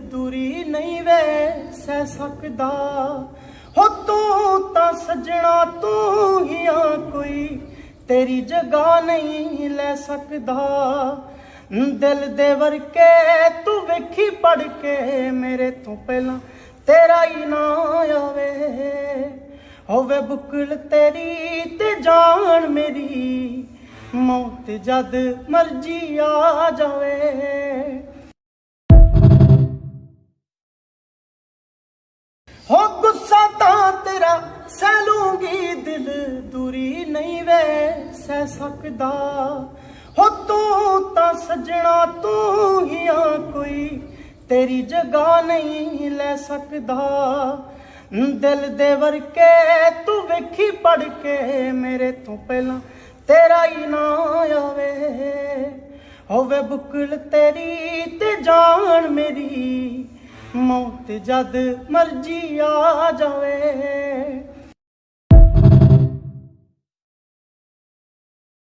ਦੂਰੀ ਨਹੀਂ ਵੇ, ਸਹਿ ਸਕਦਾ। ਹੋ ਤੂੰ ਤਾਂ ਸਜਣਾ, ਤੂੰ ਹੀ ਆ ਕੋਈ। ਤੇਰੀ ਜਗ੍ਹਾ ਨਹੀਂ ਲੈ ਸਕਦਾ। ਦਿਲ ਦੇ ਵਰਕੇ ਤੂੰ ਵੇਖੀ ਪੜ ਕੇ, ਮੇਰੇ ਤੋਂ ਪਹਿਲਾਂ ਤੇਰਾ ਹੀ ਨਾ ਆਵੇ। ਹੋਵੇ ਬੁਕਲ ਤੇਰੀ ਤੇ ਜਾਨ ਮੇਰੀ, ਮੌਤ ਜਦ ਮਰਜ਼ੀ ਆ ਜਾਵੇ। ਸਹਿ ਲੂੰਗੀ ਦਿਲ ਦੂਰੀ ਨਹੀਂ ਵੇ ਸਹਿ ਸਕਦਾ। ਹੋ ਤੂੰ ਤਾਂ ਸਜਣਾ, ਤੂੰ ਹੀ ਆ ਕੋਈ, ਤੇਰੀ ਜਗ੍ਹਾ ਨਹੀਂ ਲੈ ਸਕਦਾ। ਦਿਲ ਦੇ ਵਰਕੇ ਤੂੰ ਵੇਖੀ ਪੜ ਕੇ ਮੇਰੇ ਤੋਂ ਪਹਿਲਾਂ ਤੇਰਾ ਹੀ ਨਾ ਆਵੇ। ਹੋਵੇ ਬੁਕਲ ਤੇਰੀ ਤੇ ਜਾਨ ਮੇਰੀ, ਮੌਤ ਜਦ ਮਰਜ਼ੀ ਆ ਜਾਵੇ।